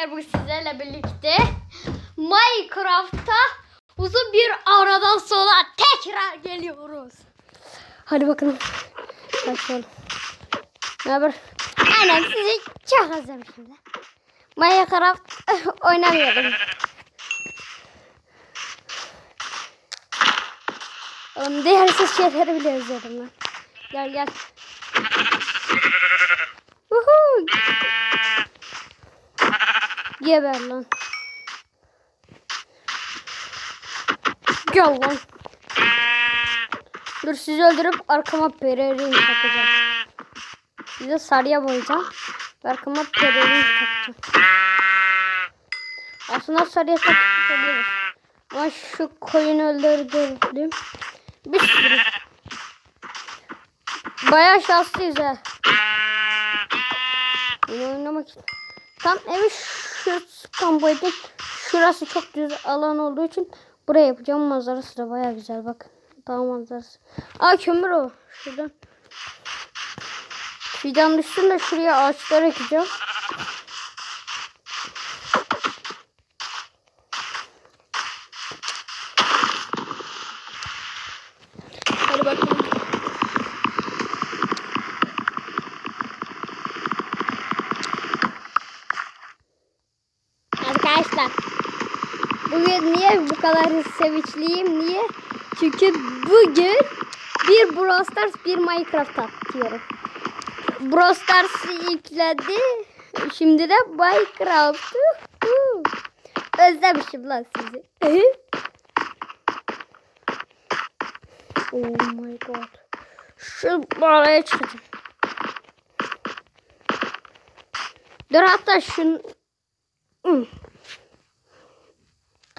arkadaşlar bugün sizlerle birlikte Minecraft'ta uzun bir aradan sonra tekrar geliyoruz. Hadi bakalım. Başlayalım. Ne haber? Aynen sizi çok özlemişim şimdi. Minecraft oynamıyorum. Oğlum değersiz şeyleri bile özledim ben. Gel gel. Uhu. Geber lan. Gel lan. Dur sizi öldürüp arkama pererin takacağım. Sizi sarıya boyayacağım. Arkama pererin takacağım. Aslında sarıya takabiliriz. Ama şu koyunu öldürdüm. Bir sürü. Bayağı şanslıyız ha. Oyun oynamak için. Tam evi şu kamboyda şurası çok düz alan olduğu için buraya yapacağım manzarası da baya güzel bak. Dağ manzarası. Aa kömür o. Şuradan. Fidan düşsün de şuraya ağaçlar ekeceğim. Hadi bakalım. Arkadaşlar bugün niye bu kadar sevinçliyim niye? Çünkü bugün bir Brawl Stars bir Minecraft atıyorum. Brawl Stars'ı yükledi. Şimdi de Minecraft'ı. Özlemişim lan sizi. oh my god. Şu mağaraya çıkacağım. Dur hatta şun...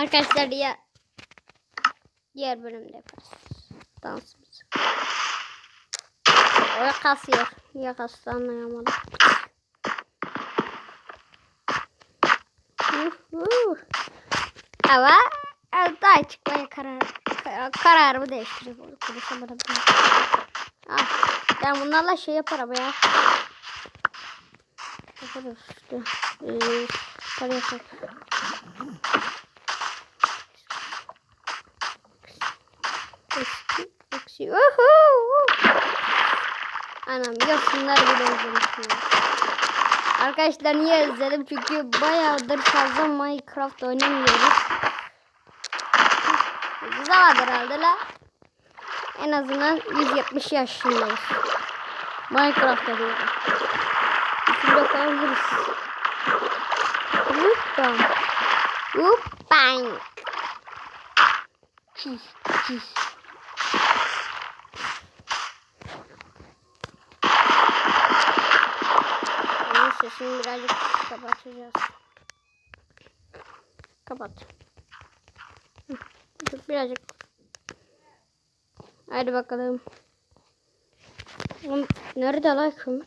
Arkadaşlar ya diğer bölümde yaparız. Dansımızı. O kasıyor. Ya kası anlayamadım. Ama daha çıkmaya karar kararımı değiştireyim. Konuşamadım. Ah, ben bunlarla şey yaparım ya. Yaparız işte. Ee, sarı yaparım. Eski. Uhu. Anam ya şunları bile özlemişim. Arkadaşlar niye özledim? Çünkü bayağıdır fazla Minecraft oynamıyoruz. Zamandır herhalde la. En azından 170 yaşındayız. Minecraft diyorum. Kalırız. Hoppa. Hoppa. Çiz, çiz. Sesini birazcık kapatacağız. Kapat. Birazcık. Hadi bakalım. Nerede lan kömür?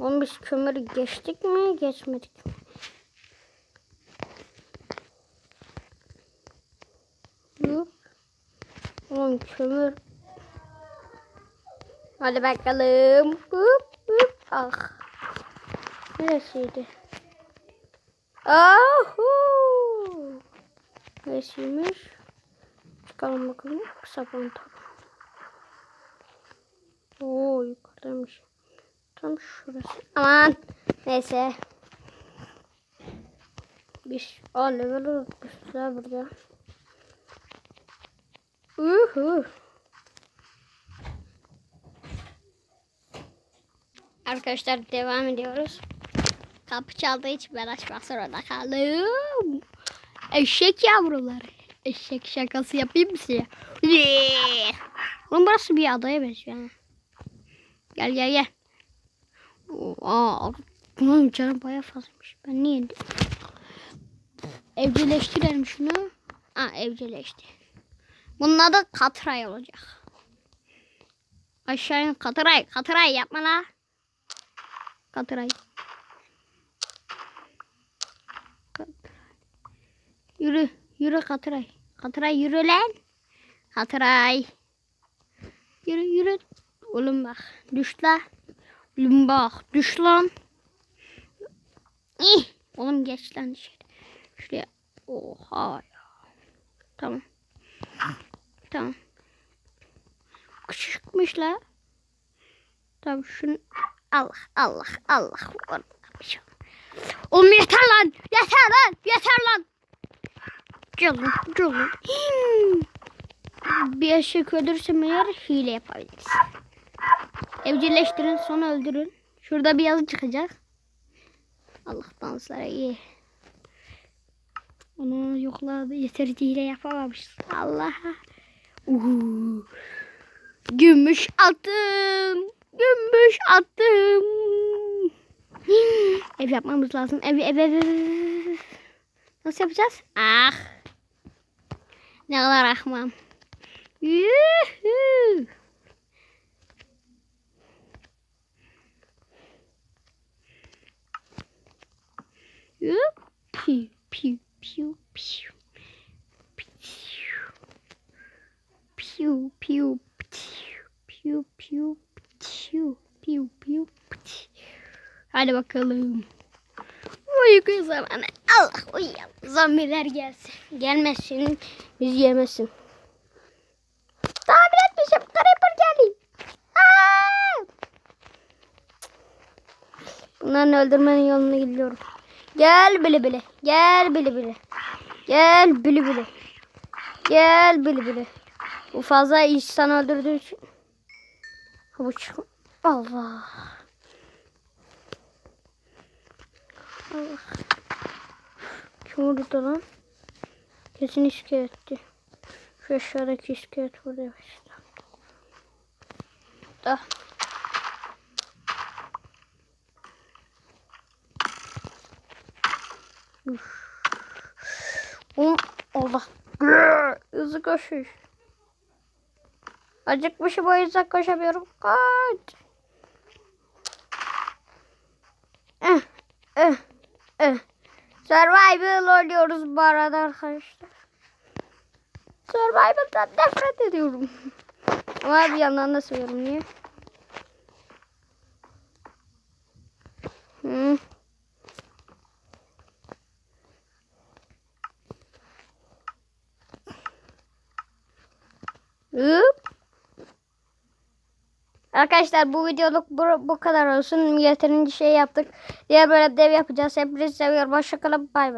Oğlum biz kömürü geçtik mi geçmedik mi? Yok. Oğlum kömür. Hadi bakalım. Hop hop. Ah. Neresiydi? Ahu. Neresiymiş? Çıkalım bakalım. Kısa pantolon. Oo yukarıdaymış. Tam şurası. Aman. Neyse. Bir o level unutmuşlar burada. Uhu. Arkadaşlar devam ediyoruz. Kapı çaldığı için ben açmak zorunda kaldım. Eşek yavruları. Eşek şakası yapayım mı size? Oğlum burası bir adaya benziyor. ha. Gel gel gel. Aa, Bunun canı baya fazlamış. Ben niye yedim? Evcilleştirelim şunu. Aa evcilleşti. Bunun adı Katray olacak. Aşağı in Katray. Katray yapma la. Katray. Yürü. Yürü Katray. Katray yürü lan. Katray. Yürü yürü. Oğlum bak. Düş la. Oğlum bak. Düş lan. İh. Oğlum geç lan dışarı. Şuraya. Oha ya. Tamam. Tamam. Küçükmüş la. Tamam şunu. Allah Allah Allah. şey Oğlum yeter lan. Yeter lan. Yeter lan. Canım canım. Bir eşek öldürürsem eğer hile yapabiliriz. Evcilleştirin sonra öldürün. Şurada bir yazı çıkacak. Allah danslara iyi. Onu yokladı. Yeterince hile yapamamışız. Allah. Uhu. Gümüş attım. Gümüş attım. Ev yapmamız lazım. Ev ev. ev. Nasıl yapacağız? Ah. Ne kadar ahmam. Yuhu. Yup. Piu piu piu piu. Piu piu piu piu piu piu piu piu. Hadi bakalım. Uyku zamanı. Allah uyuyalım. Zombiler gelsin. Gelmesin. Biz yemesin. Tahmin etmişim. Creeper geldi. Bunların öldürmenin yolunu gidiyorum. Gel bili bili. Gel bili bili. Gel bili bili. Gel bili bili. Bu fazla insan öldürdüğü için. Havuç. Allah. Allah. Kim vurdu lan? Kesin iskeletti. Şu aşağıdaki iskelet işte. Da. Um, Allah. Hızlı koşuş. Acıkmışım o yüzden koşamıyorum. Kaç. Eh. Survival oynuyoruz bu arada arkadaşlar. Survival'dan nefret ediyorum. Ama bir yandan da seviyorum. Niye? Hı. Hıp. Arkadaşlar bu videoluk bu, bu kadar olsun. Yeterince şey yaptık. Diğer böyle dev yapacağız. Hepinizi seviyorum. Hoşçakalın. Bay bay.